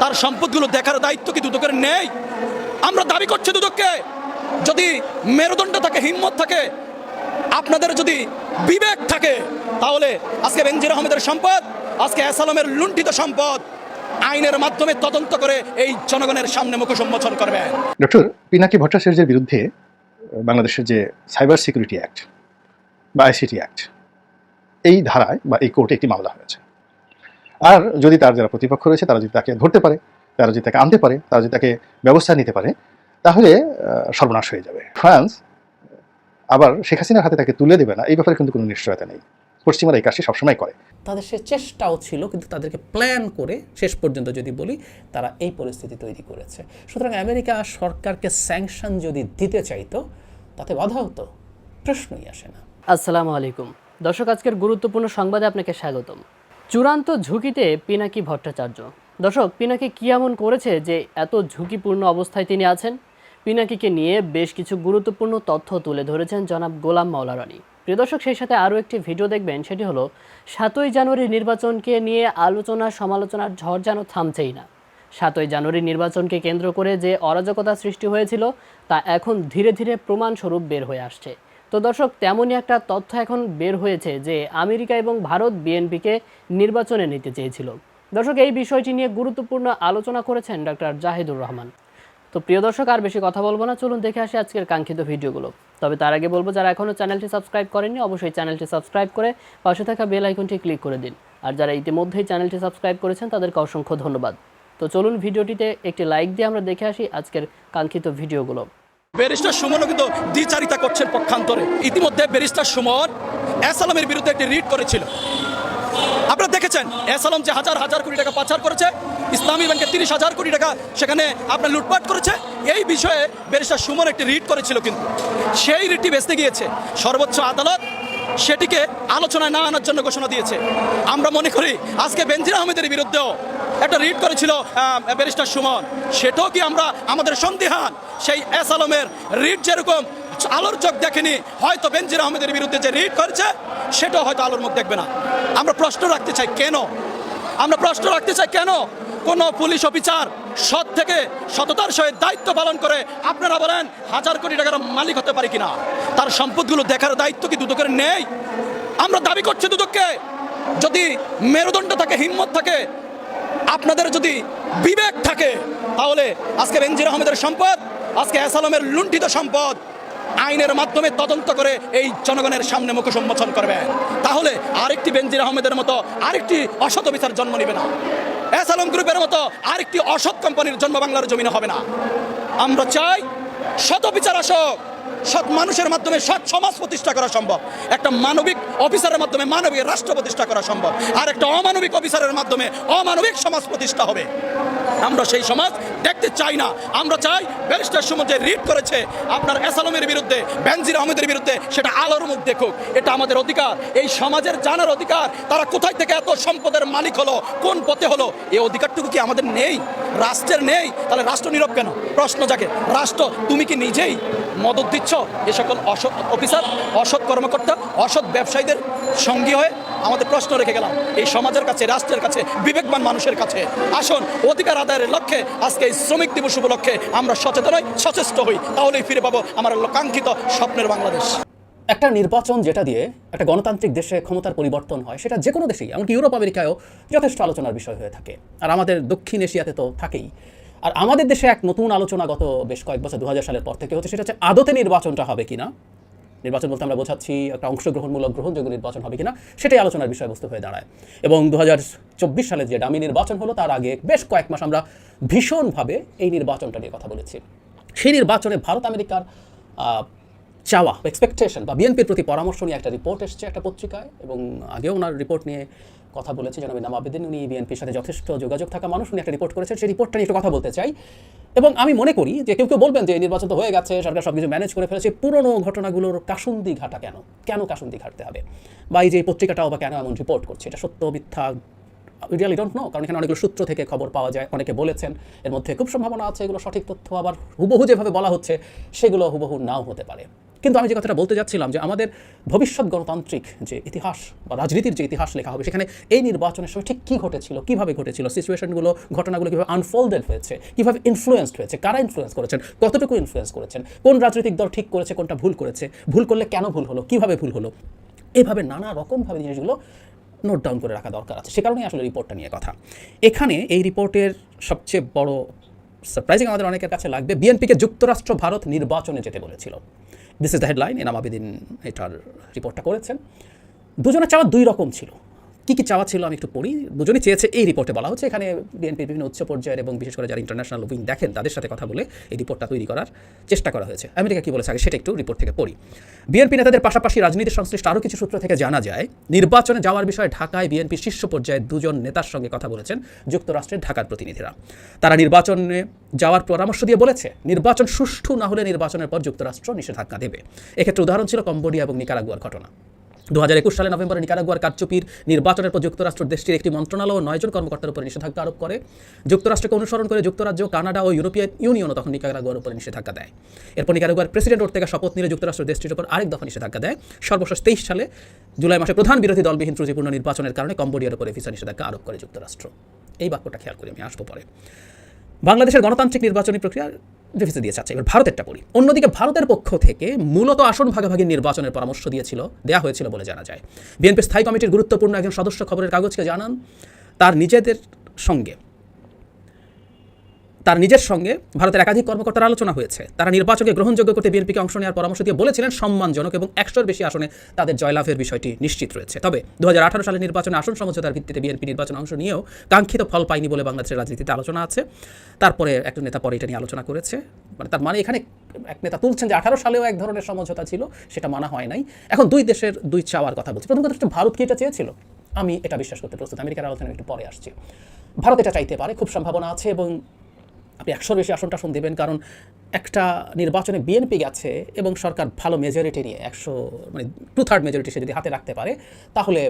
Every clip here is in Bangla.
তার সম্পদগুলো দেখার দায়িত্ব কি দুদকের নেই? আমরা দাবি করছি দুদককে, যদি মেরুদণ্ড থাকে, হিম্মত থাকে, আপনাদের যদি বিবেক থাকে, তাহলে আজকে বেনজির আহমেদের সম্পদ, আজকে অ্যাসালমের লুণ্ঠিত সম্পদ, আইনের মাধ্যমে তদন্ত করে এই জনগণের সামনে মুখ সম্মোচন করবেন। ডক্টর, পিনাকি ভট্টাচার্যের বিরুদ্ধে বাংলাদেশের যে সাইবার সিকিউরিটি অ্যাক্ট বা আইসিটি অ্যাক্ট, এই ধারায় বা এই কোর্টে একটি মামলা হয়েছে। আর যদি তার যারা প্রতিপক্ষ রয়েছে তারা যদি তাকে ধরতে পারে তারা যদি তাকে আনতে পারে তারা যদি তাকে ব্যবস্থা নিতে পারে তাহলে সর্বনাশ হয়ে যাবে। ফ্রান্স আবার শেখ হাসিনার হাতে তাকে তুলে দেবে না এই ব্যাপারে কিন্তু কোনো নিশ্চয়তা নেই। পশ্চিমারা এই কাজটি সবসময় করে। তাদের সে চেষ্টাও ছিল কিন্তু তাদেরকে প্ল্যান করে শেষ পর্যন্ত যদি বলি তারা এই পরিস্থিতি তৈরি করেছে। সুতরাং আমেরিকা সরকারকে স্যাংশন যদি দিতে চাইতো তাতে বাধা হতো প্রশ্নই আসে না। আসসালামু আলাইকুম। দর্শক আজকের গুরুত্বপূর্ণ সংবাদে আপনাকে স্বাগতম। চূড়ান্ত ঝুঁকিতে পিনাকি ভট্টাচার্য। দর্শক, পিনাকি কি এমন করেছে যে এত ঝুঁকিপূর্ণ অবস্থায় তিনি আছেন? পিনাকিকে নিয়ে বেশ কিছু গুরুত্বপূর্ণ তথ্য তুলে ধরেছেন জনাব গোলাম মাওলা রানী প্রিয় দর্শক, সেই সাথে আরও একটি ভিডিও দেখবেন, সেটি হলো, সাতই জানুয়ারির নির্বাচনকে নিয়ে আলোচনা সমালোচনার ঝড় যেন থামছেই না। সাতই জানুয়ারি নির্বাচনকে কেন্দ্র করে যে অরাজকতা সৃষ্টি হয়েছিল, তা এখন ধীরে ধীরে প্রমাণস্বরূপ বের হয়ে আসছে। তো দর্শক, তেমনই একটা তথ্য এখন বের হয়েছে যে আমেরিকা এবং ভারত বিএনপিকে নির্বাচনে নিতে চেয়েছিল। দর্শক, এই বিষয়টি নিয়ে গুরুত্বপূর্ণ আলোচনা করেছেন ডক্টর জাহিদুর রহমান। তো প্রিয় দর্শক, আর বেশি কথা বলব না, চলুন দেখে আসি আজকের কাঙ্ক্ষিত ভিডিওগুলো। তবে তার আগে বলব, যারা এখনও চ্যানেলটি সাবস্ক্রাইব করেননি, অবশ্যই চ্যানেলটি সাবস্ক্রাইব করে পাশে থাকা বেল আইকনটি ক্লিক করে দিন। আর যারা ইতিমধ্যেই চ্যানেলটি সাবস্ক্রাইব করেছেন, তাদেরকে অসংখ্য ধন্যবাদ। তো চলুন ভিডিওটিতে একটি লাইক দিয়ে আমরা দেখে আসি আজকের কাঙ্ক্ষিত ভিডিওগুলো। ব্যারিস্টার সুমনও কিন্তু দ্বিচারিতা করছেন পক্ষান্তরে। ইতিমধ্যে ব্যারিস্টার সুমন এসালামের বিরুদ্ধে একটি রিট করেছিল। আপনারা দেখেছেন, এসালাম যে হাজার হাজার কোটি টাকা পাচার করেছে, ইসলামী ব্যাংকে তিরিশ হাজার কোটি টাকা সেখানে আপনার লুটপাট করেছে, এই বিষয়ে ব্যারিস্টার সুমন একটি রিট করেছিল কিন্তু। সেই রিটটি বেসতে গিয়েছে। সর্বোচ্চ আদালত সেটিকে আলোচনায় না আনার জন্য ঘোষণা দিয়েছে। আমরা মনে করি আজকে বেনজির আহমেদের বিরুদ্ধেও একটা রিট করেছিল ব্যারিস্টার সুমন। সেটাও কি আমরা আমাদের সন্দেহান? সেই এস আলমের রিট যেরকম আলোর চোখ দেখেনি, হয়তো বেনজির আহমেদের বিরুদ্ধে যে রিট করেছে, সেটাও হয়তো আলোর মুখ দেখবে না। আমরা প্রশ্ন রাখতে চাই, কেন? আমরা প্রশ্ন রাখতে চাই, কেন? কোন পুলিশ অফিসার সৎ থেকে সততার সহিত দায়িত্ব পালন করে, আপনারা বলেন হাজার কোটি টাকার মালিক হতে পারে কিনা? তার সম্পদগুলো দেখার দায়িত্ব কি দুদকের নেই? আমরা দাবি করছি দুদককে, যদি মেরুদণ্ড থাকে, হিম্মত থাকে, আপনাদের যদি বিবেক থাকে, তাহলে আজকে বেনজির আহমেদের সম্পদ, আজকে অ্যাসালমের লুণ্ঠিত সম্পদ আইনের মাধ্যমে তদন্ত করে এই জনগণের সামনে মুখ সম্মোচন করবে। তাহলে আরেকটি বেনজির আহমেদের মতো আরেকটি অসৎ বিচার জন্ম নেবে না। অ্যাসালম গ্রুপের মতো আরেকটি অসৎ কোম্পানির জন্ম বাংলার জমিনে হবে না। আমরা চাই শত বিচার আসক। সৎ মানুষের মাধ্যমে সৎ সমাজ প্রতিষ্ঠা করা সম্ভব। একটা মানবিক অফিসারের মাধ্যমে মানবিক রাষ্ট্র প্রতিষ্ঠা করা সম্ভব। আর একটা অমানবিক অফিসারের মাধ্যমে অমানবিক সমাজ প্রতিষ্ঠা হবে। আমরা সেই সমাজ দেখতে চাই না। আমরা চাই ব্যারিস্টার সমুদ্রে রিট করেছে আপনার এসালমের বিরুদ্ধে, বেনজির আহমেদের বিরুদ্ধে, সেটা আলোর মুখ দেখুক। এটা আমাদের অধিকার। এই সমাজের জানার অধিকার। তারা কোথায় থেকে এত সম্পদের মালিক হলো? কোন পথে হলো? এই অধিকারটুকু কি আমাদের নেই? রাষ্ট্রের নেই? তাহলে রাষ্ট্র নীরব কেন? প্রশ্ন জাগে। রাষ্ট্র, তুমি কি নিজেই মদত দিচ্ছ? এ সকল অসৎ অফিসার, অসৎ কর্মকর্তা, অসৎ ব্যবসায়ীদের সঙ্গী হয়ে আমাদের প্রশ্ন রেখে গেলাম। এই সমাজের কাছে, রাষ্ট্রের কাছে, বিবেকবান মানুষের কাছে। আসুন, অধিকার আদায়ের লক্ষ্যে আজকে এই শ্রমিক দিবস উপলক্ষে আমরা সচেতন হই, সচেষ্ট হই। তাহলেই ফিরে পাবো আমার কাঙ্ক্ষিত স্বপ্নের বাংলাদেশ। একটা নির্বাচন যেটা দিয়ে একটা গণতান্ত্রিক দেশে ক্ষমতার পরিবর্তন হয়, সেটা যে কোনো দেশেই, এমনকি ইউরোপ, আমেরিকায়ও যথেষ্ট আলোচনার বিষয় হয়ে থাকে। আর আমাদের দক্ষিণ এশিয়াতে তো থাকেই। আর আমাদের দেশে এক নতুন আলোচনা গত বেশ কয়েক বছর দু হাজার সালের পর থেকে হচ্ছে, সেটা হচ্ছে আদতে নির্বাচনটা হবে কিনা? নির্বাচন বলতে আমরা বোঝাচ্ছি একটা অংশগ্রহণমূলক গ্রহণযোগ্য নির্বাচন হবে কিনা, সেটাই আলোচনার বিষয়বস্তু হয়ে দাঁড়ায়। এবং দু চব্বিশ সালে যে ডামি নির্বাচন হলো, তার আগে বেশ কয়েক মাস আমরা ভীষণভাবে এই নির্বাচনটা নিয়ে কথা বলেছি। সেই নির্বাচনে ভারত আমেরিকার চাওয়া এক্সপেকটেশন বা বিএনপির প্রতি পরামর্শ নিয়ে একটা রিপোর্ট এসছে, একটা পত্রিকায়, এবং আগেও ওনার রিপোর্ট নিয়ে কথা বলেছে যেন নাম আবেদিন। উনি বিএনপির সাথে যথেষ্ট যোগাযোগ থাকা মানুষ। উনি একটা রিপোর্ট করেছেন। সেই রিপোর্টটা নিয়ে একটু কথা বলতে চাই। এবং আমি মনে করি যে কেউ কেউ বলবেন যে নির্বাচন তো হয়ে গেছে, সরকার সব কিছু ম্যানেজ করে ফেলেছে। পুরনো ঘটনাগুলোর কাসুন্দি ঘাটা কেন? কেন কাসুন্দি ঘাটতে হবে? বা এই যে পত্রিকাটাও বা কেন এমন রিপোর্ট করছে? এটা সত্য, মিথ্যা? রিয়ালি ডোন্ট নো কারণ এখানে অনেকগুলো সূত্র থেকে খবর পাওয়া যায়। অনেকে বলেছেন, এর মধ্যে খুব সম্ভাবনা আছে। এগুলো সঠিক তথ্য আবার হুবহু যেভাবে বলা হচ্ছে, সেগুলো হুবহু নাও হতে পারে। কিন্তু আমি যে কথাটা বলতে যাচ্ছিলাম যে আমাদের ভবিষ্যৎ গণতান্ত্রিক যে ইতিহাস বা রাজনীতির যে ইতিহাস লেখা হবে, সেখানে এই নির্বাচনের সময় ঠিক কী ঘটেছিল, কীভাবে ঘটেছিল সিচুয়েশনগুলো ঘটনাগুলো কীভাবে আনফোল্ডেড হয়েছে, কীভাবে ইনফ্লুয়েসড হয়েছে, কারা ইনফ্লুয়েন্স করেছেন, কতটুকু ইনফ্লুয়েন্স করেছেন, কোন রাজনৈতিক দল ঠিক করেছে, কোনটা ভুল করেছে, ভুল করলে কেন ভুল হলো, কীভাবে ভুল হলো, এভাবে নানা রকমভাবে জিনিসগুলো নোট ডাউন করে রাখা দরকার আছে। সে কারণেই আসলে রিপোর্টটা নিয়ে কথা। এখানে এই রিপোর্টের সবচেয়ে বড় সারপ্রাইজিং আমাদের অনেকের কাছে লাগবে বিএনপিকে যুক্তরাষ্ট্র, ভারত নির্বাচনে যেতে বলেছিল। This is the headline Enam Abedin এটার রিপোর্টটা করেছেন। দুজনের চাওয়া দুই রকম ছিল। কী কী চাওয়া ছিল আমি একটু পড়ি। দুজনই চেয়েছে এই রিপোর্টে বলা হচ্ছে। এখানে বিএনপির বিভিন্ন উচ্চ পর্যায়ের এবং বিশেষ করে যারা ইন্টারন্যাশনাল উইং দেখেন, তাদের সাথে কথা বলে এই রিপোর্টটা তৈরি করার চেষ্টা করা হয়েছে। আমেরিকা কী বলেছে? আগে সেটা একটু রিপোর্ট থেকে পড়ি। বিএনপি নেতাদের পাশাপাশি রাজনীতির সংশ্লিষ্ট আরও কিছু সূত্র থেকে জানা যায়, নির্বাচনে যাওয়ার বিষয়ে ঢাকায় বিএনপির শীর্ষ পর্যায়ে দুজন নেতার সঙ্গে কথা বলেছেন যুক্তরাষ্ট্রের ঢাকার প্রতিনিধিরা। তারা নির্বাচনে যাওয়ার পরামর্শ দিয়ে বলেছে, নির্বাচন সুষ্ঠু না হলে নির্বাচনের পর যুক্তরাষ্ট্র নিষেধাজ্ঞা দেবে। এক্ষেত্রে উদাহরণ ছিল কম্বোডিয়া এবং নিকারাগুয়ার ঘটনা। দু হাজার একুশ সালে নভেম্বরে নিকারাগুয়ার কারচুপির নির্বাচনের পর যুক্তরাষ্ট্র দেশটির একটি মন্ত্রণালয় ও নয়জন কর্মকর্তার উপরে নিষেধাজ্ঞা আরোপ করে। যুক্তরাষ্ট্রকে অনুসরণ করে যুক্তরাজ্য, কানাডা ও ইউরোপিয়ান ইউনিয়নও তখন নিকারাগুয়ার উপরে নিষেধাজ্ঞা দেয়। এরপর নিকারাগুয়ার প্রেসিডেন্ট ওর থেকে শপথ নিলে যুক্তরাষ্ট্র দেশটির উপর আরেক দফা নিষেধাজ্ঞা দেয়। সর্বশেষ তেইশ সালে জুলাই মাসে প্রধান বিরোধী দলবিহীন ত্রুটিপূর্ণ নির্বাচনের কারণে কম্বোডিয়ার উপরে ভিসা নিষেধাজ্ঞা আরোপ করে যুক্তরাষ্ট্র। এই বাক্যটা খেয়াল করি আমি, আসব পরে। বাংলাদেশের গণতান্ত্রিক নির্বাচনী প্রক্রিয়া ডেফিসে দিয়ে চাচ্ছে এবার ভারতেরটা পড়ি অন্যদিকে ভারতের পক্ষ থেকে মূলত আসন ভাগাভাগি নির্বাচনের পরামর্শ দিয়েছিল, দেয়া হয়েছিল বলে জানা যায়। বিএনপির স্থায়ী কমিটির গুরুত্বপূর্ণ একজন সদস্য খবরের কাগজকে জানান। তার নিজেদের সঙ্গে তার নিজের সঙ্গে ভারতের একাধিক কর্মকর্তার আলোচনা হয়েছে। তারা নির্বাচনকে গ্রহণযোগ্য করতে বিএনপিকে অংশ নেওয়ার পরামর্শ দিয়ে বলেছিলেন, সম্মানজনক এবং একশোর বেশি আসনে তাদের জয়লাভের বিষয়টি নিশ্চিত রয়েছে। তবে দু সালের নির্বাচনে আসন সমঝোতার ভিত্তিতে বিএনপি নির্বাচনে অংশ নিয়েও কাঙ্ক্ষিত ফল পায়নি বলে বাংলাদেশের রাজনীতিতে আলোচনা আছে। তারপরে একটা নেতা পরে এটা নিয়ে আলোচনা করেছে। মানে তার মানে এখানে এক নেতা তুলছেন যে আঠারো সালেও এক ধরনের সমঝোতা ছিল, সেটা মানা হয় নাই। এখন দুই দেশের দুই চাওয়ার কথা বলছি। প্রথম কথা হচ্ছে, ভারত কি এটা চেয়েছিল? আমি এটা বিশ্বাস করতে প্রস্তুত। আমেরিকার আলোচনা একটু পরে আসছি। ভারত এটা চাইতে পারে, খুব সম্ভাবনা আছে এবং আপনি একশোর বেশি আসন দেবেন, কারণ একটা নির্বাচনে বিএনপি গেছে এবং সরকার ভালো মেজরিটি নিয়ে, একশো মানে টু থার্ড মেজরিটি সে যদি হাতে রাখতে পারে, তাহলে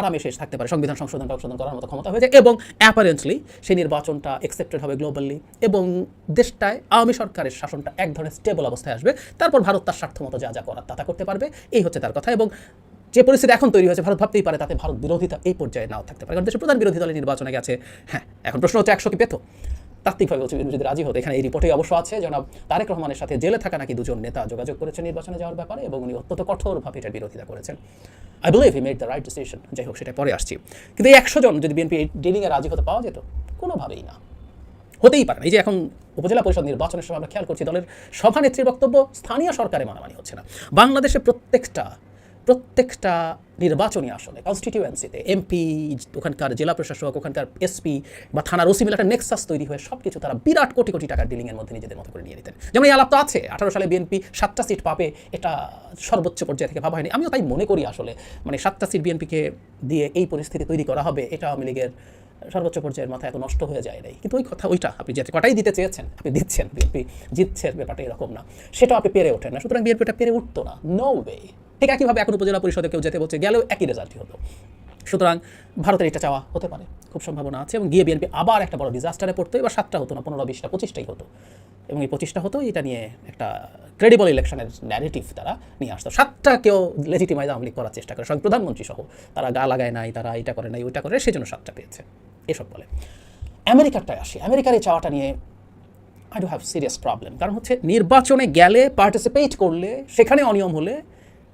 আরামে শেষ থাকতে পারে, সংবিধান সংশোধন সংশোধন করার মতো ক্ষমতা হয়ে যায় এবং অ্যাপারেন্টলি সেই নির্বাচনটা একসেপ্টেড হবে গ্লোবালি এবং দেশটায়, আওয়ামী সরকারের শাসনটা এক ধরনের স্টেবল অবস্থায় আসবে, তারপর ভারত তার স্বার্থ মতো যা যা করার তা তা করতে পারবে, এই হচ্ছে তার কথা এবং যে পরিস্থিতি এখন তৈরি হয়েছে, ভারত ভাবতেই পারে তাতে ভারত বিরোধিতা এই পর্যায়ে নাও থাকতে পারে, কারণ দেশের প্রধান বিরোধী দলের নির্বাচনে গেছে হ্যাঁ এখন প্রশ্ন হচ্ছে একশো কি পেত? তাত্ত্বিকভাবে বিএনপি যদি রাজি হতো। এখানে এই রিপোর্টেই অবশ্য আছে, জনাব তারেক রহমানের সাথে জেলে থাকা নাকি দুজন নেতা যোগাযোগ করেছেন নির্বাচনে যাওয়ার ব্যাপারে এবং উনি অত্যন্ত কঠোরভাবে এটার বিরোধিতা করেছেন। I believe he made the right decision যাই হোক, সেটা পরে আসছি। কিন্তু এই একশো জন যদি বিএনপি ডিলিংয়ে রাজি হতে পাওয়া যেত, কোনোভাবেই না। হতেই পারে এই যে এখন উপজেলা পরিষদ নির্বাচনের সময় আমরা খেয়াল করছি, দলের সভানেত্রীর বক্তব্য স্থানীয় সরকারে মানামানি হচ্ছে না। বাংলাদেশে প্রত্যেকটা প্রত্যেকটা নির্বাচনী আসনে কনস্টিটিউয়েন্সিতে এমপি ওখানকার জেলা প্রশাসক, ওখানকার এসপি বা থানার ওসি মিলে একটা নেক্সাস তৈরি হয়ে সব কিছু তারা বিরাট কোটি কোটি টাকার ডিলিংয়ের মধ্যে নিজেদের মতো করে নিয়ে নিতেন। যেমন এই আলাপ তো আছে, আঠারো সালে বিএনপি সাতটা সিট পাবে, এটা সর্বোচ্চ পর্যায়ে থেকে ভাবা হয়নি। আমিও তাই মনে করি আসলে মানে সাতটা সিট বিএনপিকে দিয়ে এই পরিস্থিতি তৈরি করা হবে, এটা আওয়ামী লীগের সর্বোচ্চ পর্যায়ের মাথায় এত নষ্ট হয়ে যায় নাই। কিন্তু ওই কথা ওইটা, আপনি যেতে কটাই দিতে চেয়েছেন, আপনি দিচ্ছেন বিএনপি জিতছে ব্যাপারটা এরকম না। সেটাও আপনি পেরে ওঠেন না, সুতরাং বিএনপিটা পেরে উঠতো না। নো ওয়ে ঠিক একইভাবে এখন উপজেলা পরিষদে কেউ যেতে বলছে, গেলেও একই রেজাল্টই হতো সুতরাং ভারতের এটা চাওয়া হতে পারে, খুব সম্ভাবনা আছে এবং গিয়ে বিএনপি আবার একটা বড় ডিজাস্টারে পড়তো, এবার সাতটা হতো না, পনেরো, বিশটা, পঁচিশটাই হতো। এবং এই পঁচিশটা হতো, এটা নিয়ে একটা ক্রেডিবল ইলেকশনের ন্যারেটিভ তারা নিয়ে আসতো। সাতটা কেউ লেজিটিমাইজ আওয়ামী করার চেষ্টা করে সঙ্গে প্রধানমন্ত্রী সহ তারা গা লাগায় নাই, তারা এটা করে নাই, ওইটা করে সেই জন্য সাতটা পেয়েছে। এসব বলে। আমেরিকারটায় আসি। আমেরিকার এই চাওয়াটা নিয়ে I do have serious problem কারণ হচ্ছে নির্বাচনে গেলে পার্টিসিপেট করলে, সেখানে অনিয়ম হলে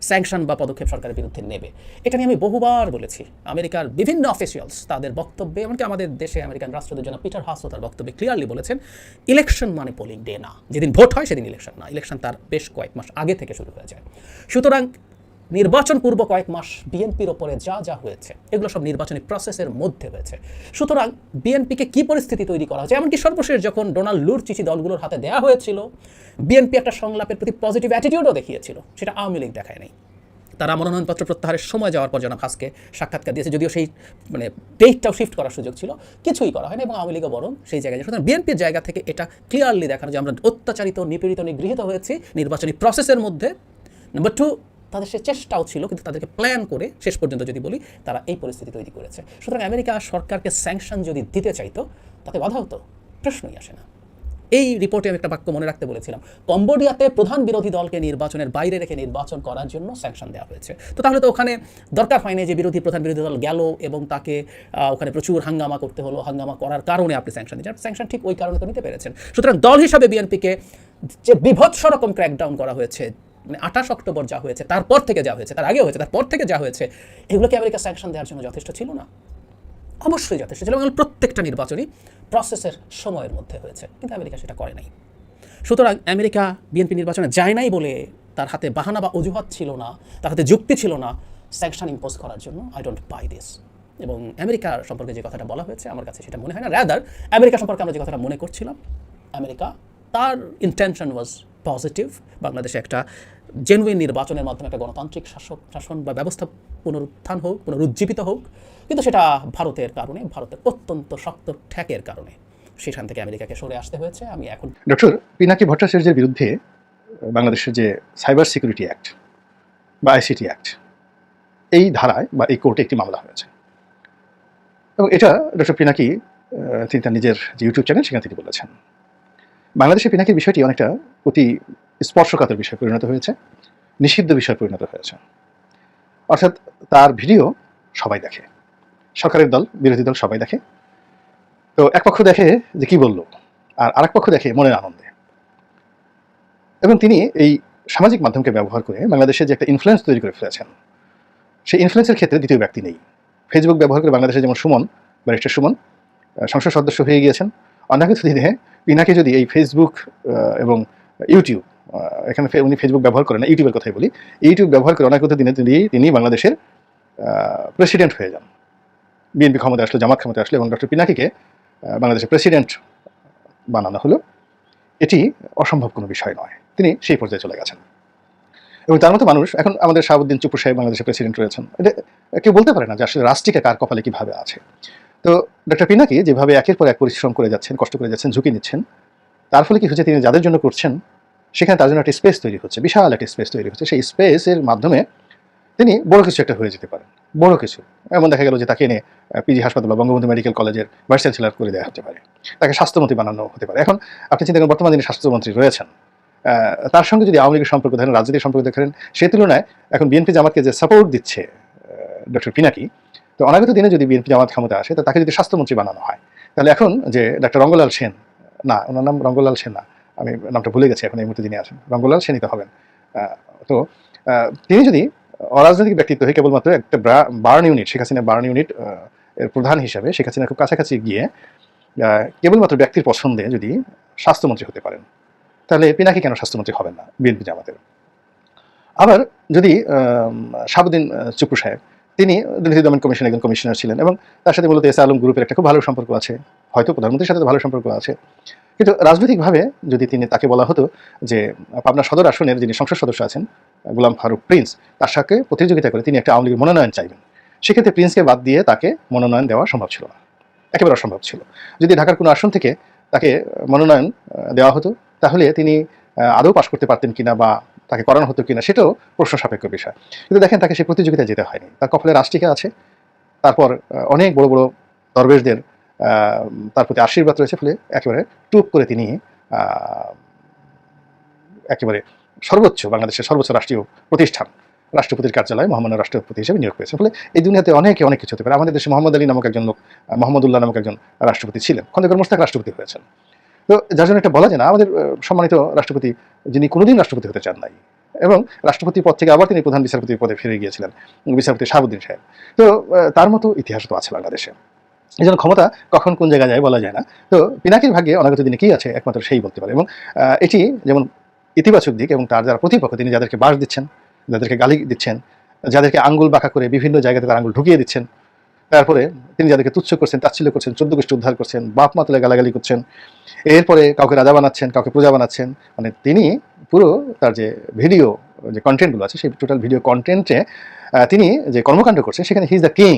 স্যাংশন বা পদক্ষেপ সরকারের বিরুদ্ধে নেবে। এটা নিয়ে আমি বহুবার বলেছি। আমেরিকার বিভিন্ন অফিসিয়ালস তাদের বক্তব্যে, এমনকি আমাদের দেশে আমেরিকান রাষ্ট্রদের জন্য পিটার হাসও তার বক্তব্যে ক্লিয়ারলি বলেছেন, ইলেকশন মানে পোলিং ডে না। যেদিন ভোট হয়, সেদিন ইলেকশন না। ইলেকশন তার বেশ কয়েক মাস আগে থেকে শুরু হয়ে যায়। সুতরাং নির্বাচন পূর্ব কয়েক মাস বিএনপির ওপরে যা যা হয়েছে, এগুলো সব নির্বাচনী প্রসেসের মধ্যে হয়েছে। সুতরাং বিএনপিকে কি পরিস্থিতি তৈরি করা হয়েছে? এমনকি সর্বশেষ যখন ডোনাল্ড লুর চিঠি দলগুলোর হাতে দেওয়া হয়েছিল, বিএনপি একটা সংলাপের প্রতি পজিটিভ অ্যাটিটিউডও দেখিয়েছিল, সেটা আওয়ামী লীগ দেখায় নাই। তারা মনোনয়নপত্র প্রত্যাহারের সময় যাওয়ার পর জনাব হাসকে সাক্ষাৎকার দিয়েছে, যদিও সেই মানে ডেটটাও শিফট করার সুযোগ ছিল, কিছুই করা হয়নি এবং আওয়ামী লীগও বরং সেই জায়গায়। সুতরাং বিএনপির জায়গা থেকে এটা ক্লিয়ারলি দেখানো যে আমরা অত্যাচারিত, নিপীড়িত, নিগৃহীত হয়েছি নির্বাচনী প্রসেসের মধ্যে। নাম্বার টু তাদের সে চেষ্টাও ছিল, কিন্তু তাদেরকে প্ল্যান করে শেষ পর্যন্ত যদি বলি, তারা এই পরিস্থিতি তৈরি করেছে। সুতরাং আমেরিকা সরকারকে স্যাংশন যদি দিতে চাইতো, তাতে বাধা হতো? প্রশ্নই আসে না। এই রিপোর্টে আমি একটা বাক্য মনে রাখতে বলেছিলাম। কম্বোডিয়াতে প্রধান বিরোধী দলকে নির্বাচনের বাইরে রেখে নির্বাচন করার জন্য স্যাংশন দেওয়া হয়েছে। তো তাহলে তো ওখানে দরকার হয়নি যে বিরোধী প্রধান বিরোধী দল গেল এবং তাকে ওখানে প্রচুর হাঙ্গামা করতে হলো। হাঙ্গামা করার কারণে আপনি স্যাংশন দিয়েছেন। স্যাংশন ঠিক ওই কারণে তো নিতে পেরেছেন। সুতরাং দল হিসাবে বিএনপিকে যে বিভৎস রকম ক্র্যাকডাউন করা হয়েছে মানে আঠাশ অক্টোবর যা হয়েছে, তারপর থেকে যা হয়েছে, তার আগে হয়েছে, তারপর থেকে যা হয়েছে, এগুলোকে আমেরিকা স্যাংশন দেওয়ার জন্য যথেষ্ট ছিল না। অবশ্যই যথেষ্ট ছিল এবং প্রত্যেকটা নির্বাচনই প্রসেসের সময়ের মধ্যে হয়েছে, কিন্তু আমেরিকা সেটা করে নাই। সুতরাং আমেরিকা বিএনপি নির্বাচনে যায় নাই বলে তার হাতে বাহানা বা অজুহাত ছিল না, তার হাতে যুক্তি ছিল না স্যাংশন ইম্পোজ করার জন্য আই ডোন্ট বাই দিস এবং আমেরিকার সম্পর্কে যে কথাটা বলা হয়েছে, আমার কাছে সেটা মনে হয় না র্যাদার আমেরিকা সম্পর্কে আমরা যে কথাটা মনে করছিলাম, আমেরিকা তার ইন্টেনশন ওয়াজ পজিটিভ বাংলাদেশে একটা জেনুইন নির্বাচনের মাধ্যমে একটা গণতান্ত্রিক শাসক শাসন বা ব্যবস্থা পুনরুত্থান হোক, পুনরুজ্জীবিত হোক। কিন্তু সেটা ভারতের কারণে, ভারতের অত্যন্ত শক্ত ঠ্যাকের কারণে। সেখান থেকে আমেরিকাকে সরে আসতে হয়েছে। আমি এখন ডক্টর, পিনাকি ভট্টাচার্যের বিরুদ্ধে বাংলাদেশের যে সাইবার সিকিউরিটি অ্যাক্ট বা আইসিটি অ্যাক্ট, এই ধারায় বা এই কোর্টে একটি মামলা হয়েছে। এবং এটা ডক্টর পিনাকি তিনি তার নিজের যে ইউটিউব চ্যানেল, সেখানে তিনি বলেছেন। বাংলাদেশে পিনাকির বিষয়টি অনেকটা অতি স্পর্শকাতর বিষয় পরিণত হয়েছে, নিষিদ্ধ বিষয় পরিণত হয়েছে। অর্থাৎ তার ভিডিও সবাই দেখে, সরকারের দল, বিরোধী দল সবাই দেখে। তো এক পক্ষ দেখে যে কি বলল, আর আরেক পক্ষ দেখে মনের আনন্দে। এবং তিনি এই সামাজিক মাধ্যমকে ব্যবহার করে বাংলাদেশে যে একটা ইনফ্লুয়েন্স তৈরি করে ফেলেছেন, সেই ইনফ্লুয়েন্সের ক্ষেত্রে দ্বিতীয় ব্যক্তি নেই। ফেসবুক ব্যবহার করে বাংলাদেশে যেমন সুমন, ব্যারিস্টার সুমন সংসদ সদস্য হয়ে গিয়েছেন অনাগত দিনে পিনাকে যদি এই ফেসবুক এবং ইউটিউব এখানে উনি ফেসবুক ব্যবহার করেন না ইউটিউবের কথাই বলি। ইউটিউব ব্যবহার করে অনাগত দিনে তিনি তিনি বাংলাদেশের প্রেসিডেন্ট হয়ে যান। বিএনপি ক্ষমতা আসলো, জামাত ক্ষমতা আসলো এবং ডক্টর পিনাকিকে বাংলাদেশের প্রেসিডেন্ট বানানো হলো। এটি অসম্ভব কোনো বিষয় নয়। তিনি সেই পর্যায়ে চলে গেছেন। এবং তার মতো মানুষ, এখন আমাদের শাহাবুদ্দিন চুপুর সাহেব বাংলাদেশের প্রেসিডেন্ট রয়েছেন। এটা, কেউ বলতে পারে না যে আসলে রাষ্ট্রটিকে কার কপালে কীভাবে আছে। তো ডক্টর পিনাকি যেভাবে একের পর এক পরিশ্রম করে যাচ্ছেন, কষ্ট করে যাচ্ছেন, ঝুঁকি নিচ্ছেন, তার ফলে কি হচ্ছে তিনি যাদের জন্য করছেন সেখানে তার জন্য একটা স্পেস তৈরি হচ্ছে, বিশাল একটা স্পেস তৈরি হচ্ছে। সেই স্পেসের মাধ্যমে তিনি বড় কিছু একটা হয়ে যেতে পারেন, বড় কিছু। এমন দেখা গেল যে তাকে এনে পিজি হাসপাতাল বা বঙ্গবন্ধু মেডিকেল কলেজের ভাইস চ্যান্সেলর করে দেওয়া হতে পারে। তাকে স্বাস্থ্যমন্ত্রী বানানো হতে পারে। এখন আপনি চিন্তা করেন, বর্তমানে যিনি স্বাস্থ্যমন্ত্রী রয়েছেন তার সঙ্গে যদি আওয়ামী লীগের সম্পর্ক দেখেন রাজনীতির সম্পর্ক দেখেন সে তুলনায় এখন বিএনপি জামাতকে যে সাপোর্ট দিচ্ছে ডক্টর পিনাকি তো অনাগত দিনে যদি বিএনপি জামাত ক্ষমতা আসে, তো তাকে যদি স্বাস্থ্যমন্ত্রী বানানো হয়, তাহলে এখন যে ডাক্তার রঙ্গলাল সেন না, ওনার নাম রঙ্গলাল সেন না আমি নামটা ভুলে গেছি এখন এই মুহূর্তে যিনি আছেন রঙ্গলাল সেনই তো হবেন তো তিনি যদি অরাজনৈতিক ব্যক্তিত্ব হয়ে কেবলমাত্র একটা burn unit Sheikh Hasina burn unit এর প্রধান হিসাবে শেখ হাসিনার খুব কাছাকাছি গিয়ে কেবলমাত্র ব্যক্তির পছন্দে যদি স্বাস্থ্যমন্ত্রী হতে পারেন তাহলে পিনাকি কেন স্বাস্থ্যমন্ত্রী হবেন না বিএনপি জামাতের? আবার যদি আহ, চুপু সাহেব তিনি দুর্নীতি দমন কমিশনের একজন কমিশনার ছিলেন এবং তার সাথে মূলত এস আলম গ্রুপের একটা খুব ভালো সম্পর্ক আছে হয়তো প্রধানমন্ত্রীর সাথে ভালো সম্পর্ক আছে কিন্তু রাজনৈতিকভাবে যদি তিনি তাকে বলা হতো যে, পাবনা সদর আসনের যিনি সংসদ সদস্য আছেন, গোলাম ফারুক প্রিন্স, তার সাথে প্রতিযোগিতা করে তিনি একটা আওয়ামী লীগের মনোনয়ন চাইবেন। সেক্ষেত্রে প্রিন্সকে বাদ দিয়ে তাকে মনোনয়ন দেওয়া সম্ভব ছিল না। একেবারে অসম্ভব ছিল। যদি ঢাকার কোনো আসন থেকে তাকে মনোনয়ন দেওয়া হতো, তাহলে তিনি আদৌ পাশ করতে পারতেন কিনা বা তাকে করানো হতো কিনা সেটাও প্রশ্ন সাপেক্ষ বিষয়। কিন্তু দেখেন, তাকে সেই প্রতিযোগিতায় যেতে হয়নি। তার কপালে রাষ্ট্রিকা আছে। তারপর অনেক বড় বড় দরবেশদের তার প্রতি আশীর্বাদ রয়েছে ফলে একেবারে টুপ করে তিনি একেবারে সর্বোচ্চ বাংলাদেশের সর্বোচ্চ রাষ্ট্রীয় প্রতিষ্ঠান, রাষ্ট্রপতির কার্যালয়ে, মহামান্য রাষ্ট্রপতি হিসেবে নিয়োগ পেয়েছেন ফলে এই দুনিয়াতে অনেকে অনেক কিছু হতে পারে। আমাদের দেশে মোহাম্মদ আলী নামক একজন লোক মোহাম্মদুল্লাহ নামক একজন রাষ্ট্রপতি ছিলেন। খন্দকার মোস্তাক রাষ্ট্রপতি হয়েছেন। তো যার জন্য এটা বলা যায় না, আমাদের সম্মানিত রাষ্ট্রপতি যিনি কোনোদিন রাষ্ট্রপতি হতে চান নাই এবং রাষ্ট্রপতি পদ থেকে আবার তিনি প্রধান বিচারপতির পদে ফিরে গিয়েছিলেন, বিচারপতি শাহাবুদ্দিন সাহেব। তো তার মতো ইতিহাস তো আছে বাংলাদেশে। এই জন্য ক্ষমতা কখন কোন জায়গায় যায় বলা যায় না। তো পিনাকির ভাগ্যে অনাগত দিনে কি আছে একমাত্র সেই বলতে পারে। এবং এটি যেমন ইতিবাচক দিক এবং তার যারা প্রতিপক্ষ তিনি যাদেরকে বাস দিচ্ছেন, যাদেরকে গালি দিচ্ছেন, যাদেরকে আঙ্গুল বাঁকা করে বিভিন্ন জায়গাতে তার আঙ্গুল ঢুকিয়ে দিচ্ছেন, তারপরে তিনি যাদেরকে তুচ্ছ করছেন, তাচ্ছিল্য করছেন, চোদ্দ গোষ্ঠী উদ্ধার করছেন, বাপ মা তুলে গালাগালি করছেন, এরপরে কাউকে রাজা বানাচ্ছেন, কাউকে প্রজা বানাচ্ছেন মানে তিনি পুরো তার যে ভিডিও, যে কন্টেন্টগুলো আছে, সেই টোটাল ভিডিও কন্টেন্টে তিনি যে কর্মকাণ্ড করছেন, সেখানে হি ইজ দ্য কিং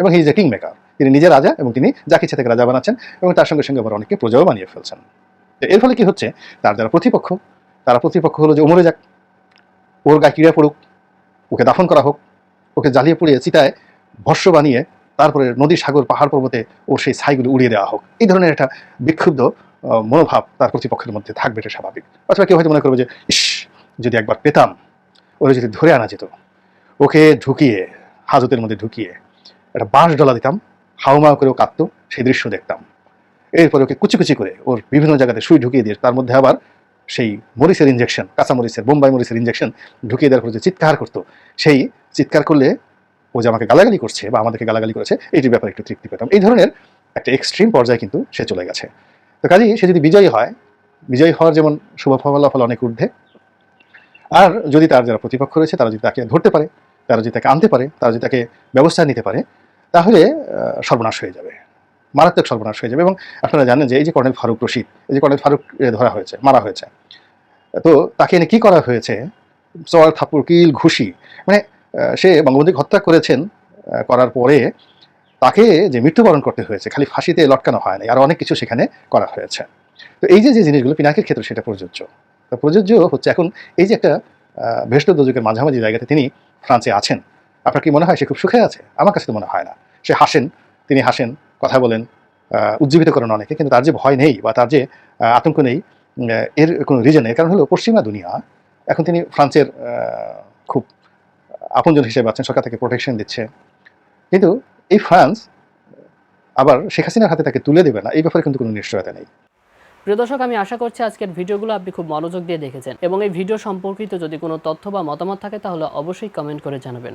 এবং he is the king maker তিনি নিজে রাজা এবং তিনি যাকে ইচ্ছে থেকে রাজা বানাচ্ছেন এবং তার সঙ্গে সঙ্গে আবার অনেককে প্রজাও বানিয়ে ফেলছেন। এর ফলে কি হচ্ছে? তার যারা প্রতিপক্ষ, তারা প্রতিপক্ষ হলো যে ওমরে যাক, ওর গায়ে কিড়ে পড়ুক, ওকে দাফন করা হোক, ওকে জ্বালিয়ে পুড়িয়ে চিতায় ভস্য বানিয়ে তারপরে নদী, সাগর, পাহাড় পর্বতে ওর সেই ছাইগুলো উড়িয়ে দেওয়া হোক। এই ধরনের একটা বিক্ষুব্ধ মনোভাব তার প্রতিপক্ষের মধ্যে থাকবে এটা স্বাভাবিক। অথবা কেউ হয়তো মনে করবে যে, ইস, যদি একবার পেতাম, ওরা যদি ধরে আনা যেত। ওকে ঢুকিয়ে, হাজতের মধ্যে ঢুকিয়ে একটা বাঁশ ডলা দিতাম হাউমাউ করে ও কাঁদতো, সেই দৃশ্য দেখতাম। এরপরে ওকে কুচি কুচি করে ওর বিভিন্ন জায়গাতে সুই ঢুকিয়ে দিয়ে তার মধ্যে আবার সেই মরিচের ইঞ্জেকশন কাঁচা মরিচের, বোম্বাই মরিচের ইঞ্জেকশন ঢুকিয়ে দেওয়ার পরে যে চিৎকার করতো, সেই চিৎকার করলে ও যে আমাকে গালাগালি করছে বা আমাদেরকে গালাগালি করেছে, এইটির ব্যাপারে একটু তৃপ্তি পেতাম। এই ধরনের একটা এক্সট্রিম পর্যায়ে কিন্তু সে চলে গেছে। তো কাজেই সে যদি বিজয়ী হয়, বিজয়ী হওয়ার যেমন শুভ ফলাফল অনেক ঊর্ধ্বে, আর যদি তার যারা প্রতিপক্ষ রয়েছে, তারা যদি তাকে ধরতে পারে, তারা যদি তাকে আনতে পারে, তারা যদি তাকে ব্যবস্থা নিতে পারে তাহলে সর্বনাশ হয়ে যাবে। মারাত্মক সর্বনাশ হয়ে যাবে এবং আপনারা জানেন যে এই যে কর্নেল ফারুক রশিদ, এই যে কর্নেল ফারুক ধরা হয়েছে, মারা হয়েছে। তো তাকে এনে কী করা হয়েছে? চর থাপুর কিল, ঘুষি মানে সে বঙ্গবন্ধুকে হত্যা করেছেন করার পরে তাকে যে মৃত্যুবরণ করতে হয়েছে, খালি ফাঁসিতে লটকানো হয় নাই, আর অনেক কিছু সেখানে করা হয়েছে। তো এই যে যে জিনিসগুলো পিনাকের ক্ষেত্রে সেটা প্রযোজ্য। তো প্রযোজ্য হচ্ছে এখন এই যে একটা ভেষ্ট দোজকের মাঝামাঝি জায়গাতে তিনি ফ্রান্সে আছেন। আপনার কি মনে হয় সে খুব সুখে আছে? আমার কাছে তো মনে হয় না। সে হাসেন, তিনি হাসেন, কথা বলেন উজ্জীবিত করেন অনেকে, কিন্তু তার যে ভয় নেই বা তার যে আতঙ্ক নেই এর কোনো রিজন নেই। কারণ হলো পশ্চিমা দুনিয়া, এখন তিনি ফ্রান্সের খুব আপনজন হিসেবে আছেন, সরকার থেকে প্রোটেকশন দিচ্ছে। কিন্তু এই ফ্রান্স আবার শেখ হাসিনার হাতে তাকে তুলে দেবে না, এই ব্যাপারে কিন্তু কোনো নিশ্চয়তা নেই। প্রিয় দর্শক, আমি আশা করছি আজকের ভিডিওগুলো আপনি খুব মনোযোগ দিয়ে দেখেছেন। এবং এই ভিডিও সম্পর্কিত যদি কোনো তথ্য বা মতামত থাকে, তাহলে অবশ্যই কমেন্ট করে জানাবেন।